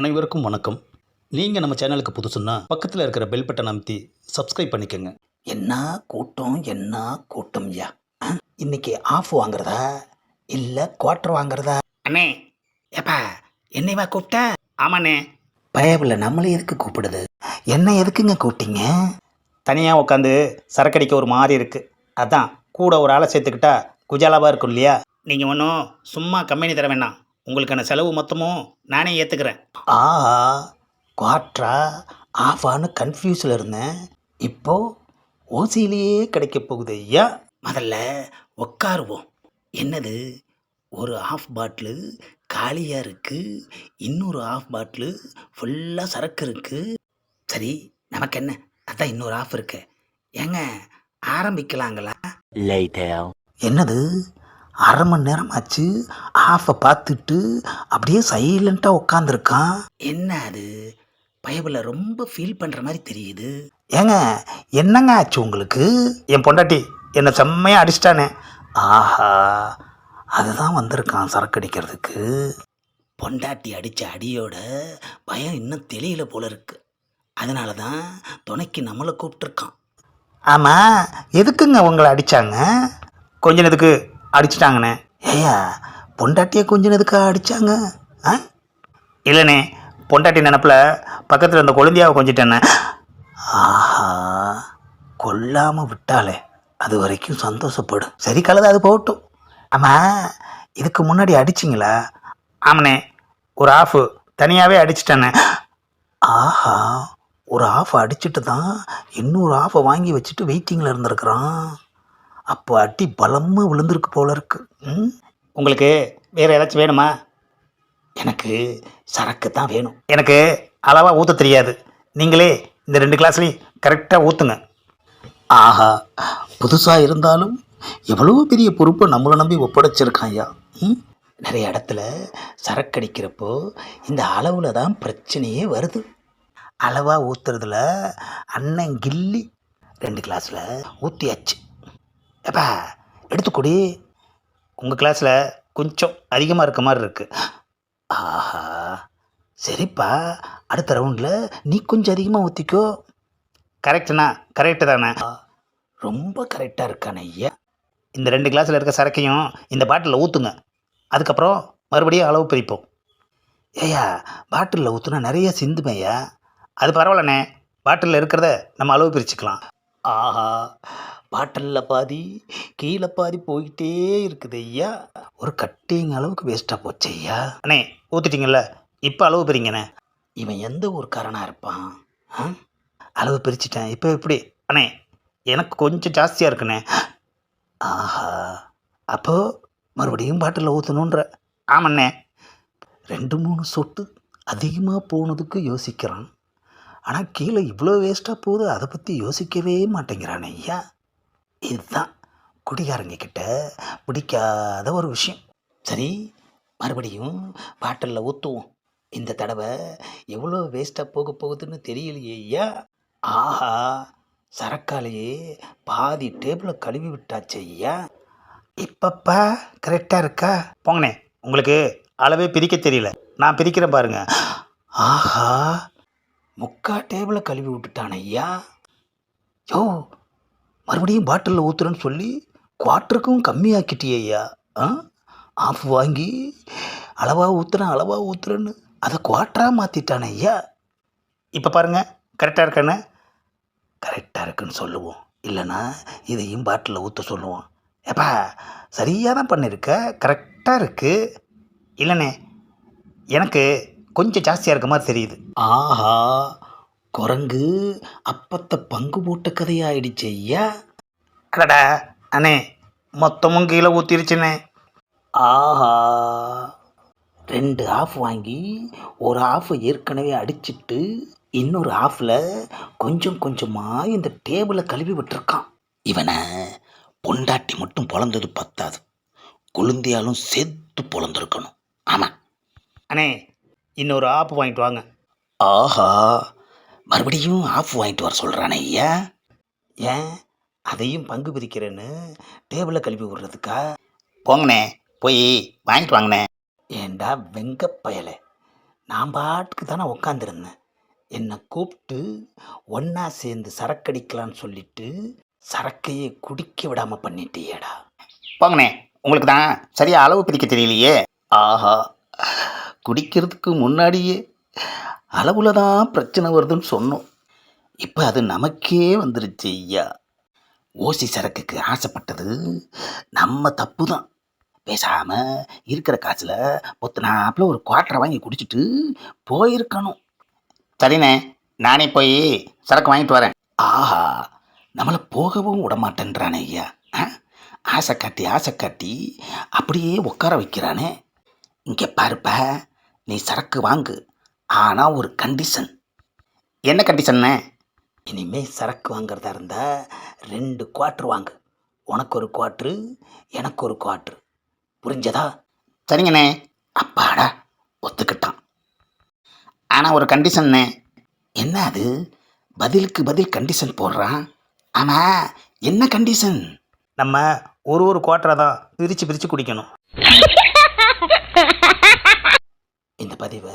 அனைவருக்கும் வணக்கம். நீங்கள் நம்ம சேனலுக்கு புதுசுன்னா பக்கத்தில் இருக்கிற பெல் பட்டன் அமைத்தி சப்ஸ்கிரைப் பண்ணிக்கோங்க. என்ன கூட்டம் என்ன கூட்டம் யா இன்னைக்கு ஆஃப் வாங்குறதா? இல்லை குவார்டர் வாங்குறதா? அண்ணே ஏப்பா என்னைவா கூப்பிட்ட? ஆமாண்ணே. பயவில் நம்மளே எதுக்கு கூப்பிடுது? என்ன எதுக்குங்க கூப்பிட்டீங்க? தனியாக உட்காந்து சரக்கடிக்க ஒரு மாதிரி இருக்குது அதான் கூட ஒரு ஆளை சேர்த்துக்கிட்டா குஜாலாவாக இருக்கும் இல்லையா? நீங்கள் ஒன்றும் சும்மா கம்பெனி தர வேணாம். உங்களுக்கான செலவு மொத்தமும் நானே ஏற்றுக்கிறேன் ஆஹா குவார்டரா ஆஃபான்னு கன்ஃபியூஸில் இருந்தேன். இப்போ ஓசியிலேயே கிடைக்க போகுது ஐயா. முதல்ல உட்காருவோம் என்னது? ஒரு ஆஃப் பாட்டிலு காலியாக இருக்குது இன்னொரு ஆஃப் பாட்டிலு ஃபுல்லாக சரக்கு இருக்குது சரி நமக்கு என்ன? அதான் இன்னொரு ஆஃப் இருக்கு. ஏங்க ஆரம்பிக்கலாங்களா? என்னது? அரை மணி நேரம் ஆச்சு ஆஃபை பார்த்துட்டு அப்படியே சைலண்ட்டாக உட்காந்துருக்கான் என்ன அது? பயபில் ரொம்ப ஃபீல் பண்ணுற மாதிரி தெரியுது. ஏங்க என்னங்க ஆச்சு உங்களுக்கு? என் பொண்டாட்டி என்னை செம்மையாக அடிச்சிட்டானே. ஆஹா அதுதான் வந்திருக்கான் சரக்கு அடிக்கிறதுக்கு. பொண்டாட்டி அடித்த அடியோட பயம் இன்னும் தெளியல போல இருக்கு. அதனால தான் துணைக்கு நம்மளை கூப்பிட்டுருக்கான். ஆமாம் எதுக்குங்க உங்களை அடித்தாங்க கொஞ்ச நேரத்துக்கு அடிச்சிட்டாங்கண்ணே. ஏயா பொண்டாட்டியை கொஞ்சம் எதுக்கா அடிச்சாங்க? ஆ? இல்லைண்ணே பொண்டாட்டி நினப்பில் பக்கத்தில் இருந்த கொழுந்தியாவை கொஞ்சிட்டேண்ணே. ஆஹா கொல்லாம விட்டாலே அது வரைக்கும் சந்தோஷப்படு சரி கலது அது போகட்டும் ஆமாம் இதுக்கு முன்னாடி அடிச்சிங்களா? ஆமாண்ணே ஒரு ஆஃபு தனியாகவே அடிச்சிட்டேண்ணே. ஆஹா ஒரு ஆஃப் அடிச்சிட்டு தான் இன்னொரு ஆஃபை வாங்கி வச்சுட்டு வெயிட்டிங்கில் இருந்திருக்கிறான். அப்போ அடி பலமாக விழுந்திருக்கு போல இருக்கு. ம்? உங்களுக்கு வேறு ஏதாச்சும் வேணுமா? எனக்கு சரக்கு தான் வேணும். எனக்கு அளவாக ஊற்ற தெரியாது. நீங்களே இந்த ரெண்டு கிளாஸ்லையும் கரெக்டாக ஊற்றுங்க ஆஹா புதுசாக இருந்தாலும் எவ்வளோ பெரிய பொறுப்பை நம்மளை நம்பி ஒப்படைச்சிருக்கான் ஐயா ம்? நிறைய இடத்துல சரக்கடிக்கிறப்போ இந்த அளவில் தான் பிரச்சனையே வருது. அளவாக ஊற்றுறதுல அண்ணன் கில்லி ரெண்டு கிளாஸில் ஊற்றியாச்சு எப்பா எடுத்துக்கொடி. உங்கள் கிளாஸில் கொஞ்சம் அதிகமாக இருக்க மாதிரி இருக்குது ஆஹா சரிப்பா. அடுத்த ரவுண்டில் நீ கொஞ்சம் அதிகமாக ஊற்றிக்கோ கரெக்டுண்ணா கரெக்டு தானே. ரொம்ப கரெக்டாக இருக்கானே ஐயா. இந்த ரெண்டு கிளாஸில் இருக்க சரக்கையும் இந்த பாட்டிலில் ஊற்றுங்க அதுக்கப்புறம் மறுபடியும் அளவு பிரிப்போம். ஏயா பாட்டிலில் ஊற்றுனா நிறைய சிந்துமையா அது பரவாயில்லண்ணே. பாட்டிலில் இருக்கிறத நம்ம அளவு பிரிச்சுக்கலாம். ஆஹா பாட்டிலில் பாதி கீழே பாதி போய்கிட்டே இருக்குது ஐயா. ஒரு கட்டிங் அளவுக்கு வேஸ்ட்டாக போச்சு ஐயா. அண்ணே ஊற்றிட்டீங்கல்ல இப்போ அளவு பிரிங்கண்ணே. இவன் எந்த ஊர்க்காரனாக இருப்பான்? ஆ? அளவு பிரிச்சிட்டேன். இப்போ எப்படி? அண்ணே எனக்கு கொஞ்சம் ஜாஸ்தியாக இருக்குண்ணே. ஆஹா. அப்போது மறுபடியும் பாட்டிலில் ஊற்றணுன்ற ஆமாண்ணே. ரெண்டு மூணு சொட்டு அதிகமாக போனதுக்கு யோசிக்கிறான். ஆனால் கீழே இவ்வளோ வேஸ்ட்டாக போகுது அதை பற்றி யோசிக்கவே மாட்டேங்கிறான் ஐயா. இதுதான் குடிகாரங்க கிட்ட பிடிக்காத ஒரு விஷயம். சரி மறுபடியும் பாட்டிலில் ஊற்றுவோம் இந்த தடவை எவ்வளோ வேஸ்ட்டாக போக போகுதுன்னு தெரியலையே ஐயா. ஆஹா சரக்காலேயே பாதி டேபிளை கழுவி விட்டாச்சு ஐயா. இப்பப்பா கரெக்டாக இருக்கா? போங்கண்ணே உங்களுக்கு அளவே பிரிக்க தெரியல. நான் பிரிக்கிறேன் பாருங்க. ஆஹா முக்கா டேபிளை கழுவி விட்டுட்டான் ஐயா. யோ மறுபடியும் பாட்டிலில் ஊற்றுறேன்னு சொல்லி குவாட்டருக்கும் கம்மியாக்கிட்டியே ஐயா. ஆ? ஆஃப் வாங்கி அளவாக ஊற்றுறேன் அளவாக ஊற்றுறேன்னு அதை குவாட்டராக மாற்றிட்டானே ஐயா. இப்போ பாருங்க கரெக்டாக இருக்கானே கரெக்டாக இருக்குன்னு சொல்லுவோம். இல்லைன்னா இதையும் பாட்டிலில் ஊற்ற சொல்லுவோம். எப்பா சரியாக தான் பண்ணியிருக்க கரெக்டாக இருக்குது இல்லைண்ணே எனக்கு கொஞ்சம் ஜாஸ்தியாக இருக்க மாதிரி தெரியுது. ஆஹா குரங்கு அப்பத்தை பங்கு போட்ட கதையாயிடுச்சு ஐயா. அடடா அண்ணே மொத்தமும் கீழே ஊற்றிருச்சுண்ணே ஆஹா. ரெண்டு ஆஃப் வாங்கி ஒரு ஆஃப் ஏற்கனவே அடிச்சிட்டு இன்னொரு ஆஃபில் கொஞ்சம் கொஞ்சமாக இந்த டேபிளை கழுவி விட்டுருக்கான். இவனை பொண்டாட்டி மட்டும் பொழந்தது பத்தாது. கொழுந்தியாலும் சேர்த்து பொழந்திருக்கணும். ஆமாம் அண்ணே இன்னொரு ஆப் வாங்கிட்டு வாங்க. ஆஹா. மறுபடியும் ஆஃப் வாங்கிட்டு வர சொல்கிறானே ஐயா. ஏன்? அதையும் பங்கு பிரிக்கிறேன்னு டேபிளை கழுவி விடுறதுக்கா? போங்கண்ணே போய் வாங்கிட்டு வாங்கண்ணே. ஏண்டா வெங்க நான் பாட்டுக்கு தானே உக்காந்துருந்தேன். என்னை கூப்பிட்டு ஒன்றா சேர்ந்து சரக்கடிக்கலான்னு சொல்லிட்டு சரக்கையே குடிக்க விடாமல் பண்ணிட்டியேடா. போங்கண்ணே உங்களுக்கு தான் சரியாக அளவு பிரிக்க தெரியலையே. ஆஹா குடிக்கிறதுக்கு முன்னாடியே அளவில் தான் பிரச்சனை வருதுன்னு சொன்னோம். இப்போ அது நமக்கே வந்துருச்சு ஐயா. ஓசி சரக்குக்கு ஆசைப்பட்டது நம்ம தப்பு தான் பேசாமல் இருக்கிற காசில் ஒத்தனாப்பில் ஒரு குவார்ட்டரை வாங்கி குடிச்சிட்டு போயிருக்கணும். சரிண்ணே நானே போய் சரக்கு வாங்கிட்டு வரேன். ஆஹா நம்மளை போகவும் விடமாட்டேன்றானே ஐயா. ஆ? ஆசை காட்டி ஆசை காட்டி அப்படியே உட்கார வைக்கிறானே. இங்கே பாருப்ப நீ சரக்கு வாங்கு. ஆனால் ஒரு கண்டிஷன் என்ன கண்டிஷன்ண்ணே இனிமே சரக்கு வாங்குறதா இருந்தால் ரெண்டு குவாட்ரு வாங்கு. உனக்கு ஒரு குவாட்ரு எனக்கு ஒரு குவாட்ரு புரிஞ்சதா? சரிங்கண்ணே. அப்பாடா ஒத்துக்கிட்டான். ஆனால் ஒரு கண்டிஷன்ண்ணே என்ன அது? பதிலுக்கு பதில் கண்டிஷன் போடுறான். ஆமாம் என்ன கண்டிஷன் நம்ம ஒரு ஒரு குவார்ட்டரை தான் பிரித்து பிரித்து குடிக்கணும். இந்த பதிவை